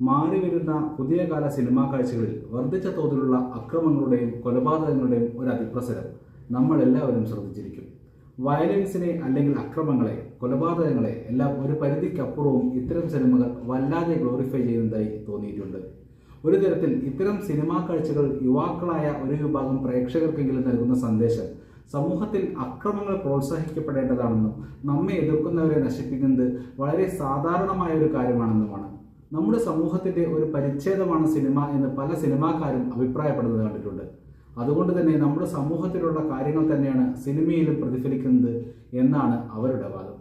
മാറി വരുന്ന പുതിയ കാല സിനിമാ കാഴ്ചകളിൽ വർദ്ധിച്ച തോതിലുള്ള അക്രമങ്ങളുടെയും കൊലപാതകങ്ങളുടെയും ഒരു അതിപ്രസരം നമ്മൾ എല്ലാവരും ശ്രദ്ധിച്ചിരിക്കും. വയലൻസിനെ അല്ലെങ്കിൽ അക്രമങ്ങളെ കൊലപാതകങ്ങളെ എല്ലാം ഒരു പരിധിക്കപ്പുറവും ഇത്തരം സിനിമകൾ വല്ലാതെ ഗ്ലോറിഫൈ ചെയ്യുന്നതായി തോന്നിയിട്ടുണ്ട്. ഒരു തരത്തിൽ ഇത്തരം സിനിമാ കാഴ്ചകൾ യുവാക്കളായ ഒരു വിഭാഗം പ്രേക്ഷകർക്കെങ്കിലും നൽകുന്ന സന്ദേശം സമൂഹത്തിൽ അക്രമങ്ങൾ പ്രോത്സാഹിക്കപ്പെടേണ്ടതാണെന്നും നമ്മെ എതിർക്കുന്നവരെ നശിപ്പിക്കുന്നത് വളരെ സാധാരണമായ ഒരു കാര്യമാണെന്നുമാണ്. നമ്മുടെ സമൂഹത്തിന്റെ ഒരു പരിച്ഛേദമാണ് സിനിമ എന്ന് പല സിനിമാക്കാരും അഭിപ്രായപ്പെടുന്നത് കണ്ടിട്ടുണ്ട്. അതുകൊണ്ട് തന്നെ നമ്മുടെ സമൂഹത്തിലുള്ള കാര്യങ്ങൾ തന്നെയാണ് സിനിമയിലും പ്രതിഫലിക്കുന്നത് എന്നാണ് അവരുടെ വാദം.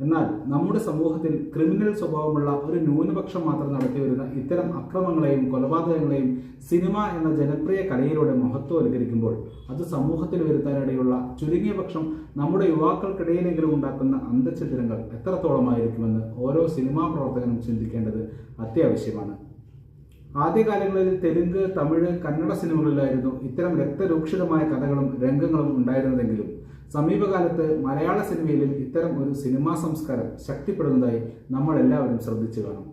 എന്നാൽ നമ്മുടെ സമൂഹത്തിൽ ക്രിമിനൽ സ്വഭാവമുള്ള ഒരു ന്യൂനപക്ഷം മാത്രം നടത്തി വരുന്ന ഇത്തരം അക്രമങ്ങളെയും കൊലപാതകങ്ങളെയും സിനിമ എന്ന ജനപ്രിയ കലയിലൂടെ മഹത്വവൽക്കരിക്കുമ്പോൾ അത് സമൂഹത്തിൽ വരുത്താനിടയുള്ള ചുരുങ്ങിയ പക്ഷം നമ്മുടെ യുവാക്കൾക്കിടയിലെങ്കിലും ഉണ്ടാക്കുന്ന അന്തഛിദ്രങ്ങൾ എത്രത്തോളമായിരിക്കുമെന്ന് ഓരോ സിനിമാ പ്രവർത്തകനും ചിന്തിക്കേണ്ടത് അത്യാവശ്യമാണ്. ആദ്യകാലങ്ങളിൽ തെലുങ്ക് തമിഴ് കന്നഡ സിനിമകളിലായിരുന്നു ഇത്തരം രക്തരൂക്ഷിതമായ കഥകളും രംഗങ്ങളും ഉണ്ടായിരുന്നതെങ്കിലും സമീപകാലത്ത് മലയാള സിനിമയിലും ഇത്തരം ഒരു സിനിമാ സംസ്കാരം ശക്തിപ്പെടുന്നതായി നമ്മൾ എല്ലാവരും ശ്രദ്ധിച്ചു കാണും.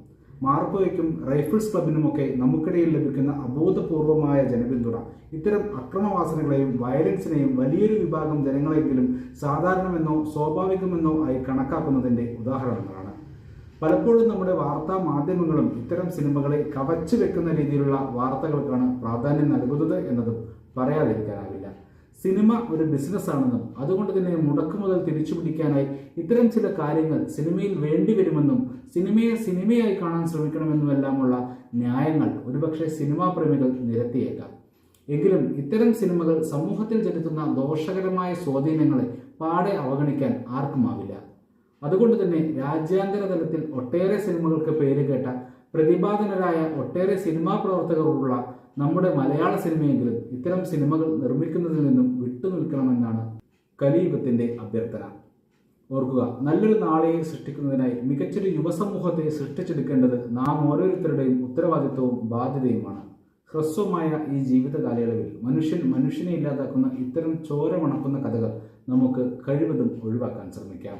മാർക്കോയ്ക്കും റൈഫിൾസ് ക്ലബിനുമൊക്കെ നമുക്കിടയിൽ ലഭിക്കുന്ന അബോധപൂർവമായ ജനപിന്തുണ ഇത്തരം അക്രമവാസനകളെയും വയലൻസിനെയും വലിയൊരു വിഭാഗം ജനങ്ങളെങ്കിലും സാധാരണമെന്നോ സ്വാഭാവികമെന്നോ ആയി കണക്കാക്കുന്നതിന്റെ ഉദാഹരണങ്ങളാണ്. പലപ്പോഴും നമ്മുടെ വാർത്താ മാധ്യമങ്ങളും ഇത്തരം സിനിമകളെ കവച്ചു വെക്കുന്ന രീതിയിലുള്ള വാർത്തകൾക്കാണ് പ്രാധാന്യം നൽകുന്നത് എന്നതും പറയാതിരിക്കാനാവില്ല. സിനിമ ഒരു ബിസിനസ്സാണെന്നും അതുകൊണ്ട് തന്നെ മുടക്കുമുതൽ തിരിച്ചുപിടിക്കാനായി ഇത്തരം ചില കാര്യങ്ങൾ സിനിമയിൽ വേണ്ടിവരുമെന്നും സിനിമയെ സിനിമയായി കാണാൻ ശ്രമിക്കണമെന്നുമെല്ലാമുള്ള ന്യായങ്ങൾ ഒരുപക്ഷെ സിനിമാ പ്രേമികൾ നിരത്തിയേക്കാം. എങ്കിലും ഇത്തരം സിനിമകൾ സമൂഹത്തിൽ ചെലുത്തുന്ന ദോഷകരമായ സ്വാധീനങ്ങളെ പാടെ അവഗണിക്കാൻ ആർക്കുമാവില്ല. അതുകൊണ്ട് തന്നെ രാജ്യാന്തര തലത്തിൽ ഒട്ടേറെ സിനിമകൾക്ക് പേര് കേട്ട പ്രതിപാദനരായ ഒട്ടേറെ സിനിമാ പ്രവർത്തകരുള്ള നമ്മുടെ മലയാള സിനിമയെങ്കിലും ഇത്തരം സിനിമകൾ നിർമ്മിക്കുന്നതിൽ നിന്നും വിട്ടുനിൽക്കണമെന്നാണ് കലിയുഗത്തിന്റെ അഭ്യർത്ഥന. ഓർക്കുക നല്ലൊരു നാളെയെ സൃഷ്ടിക്കുന്നതിനായി മികച്ചൊരു യുവസമൂഹത്തെ സൃഷ്ടിച്ചെടുക്കേണ്ടത് നാം ഓരോരുത്തരുടെയും ഉത്തരവാദിത്വവും ബാധ്യതയുമാണ്. ഹ്രസ്വമായ ഈ ജീവിത കാലയളവിൽ മനുഷ്യൻ മനുഷ്യനെ ഇല്ലാതാക്കുന്ന ഇത്തരം ചോരമണക്കുന്ന കഥകൾ നമുക്ക് കഴിവതും ഒഴിവാക്കാൻ ശ്രമിക്കാം.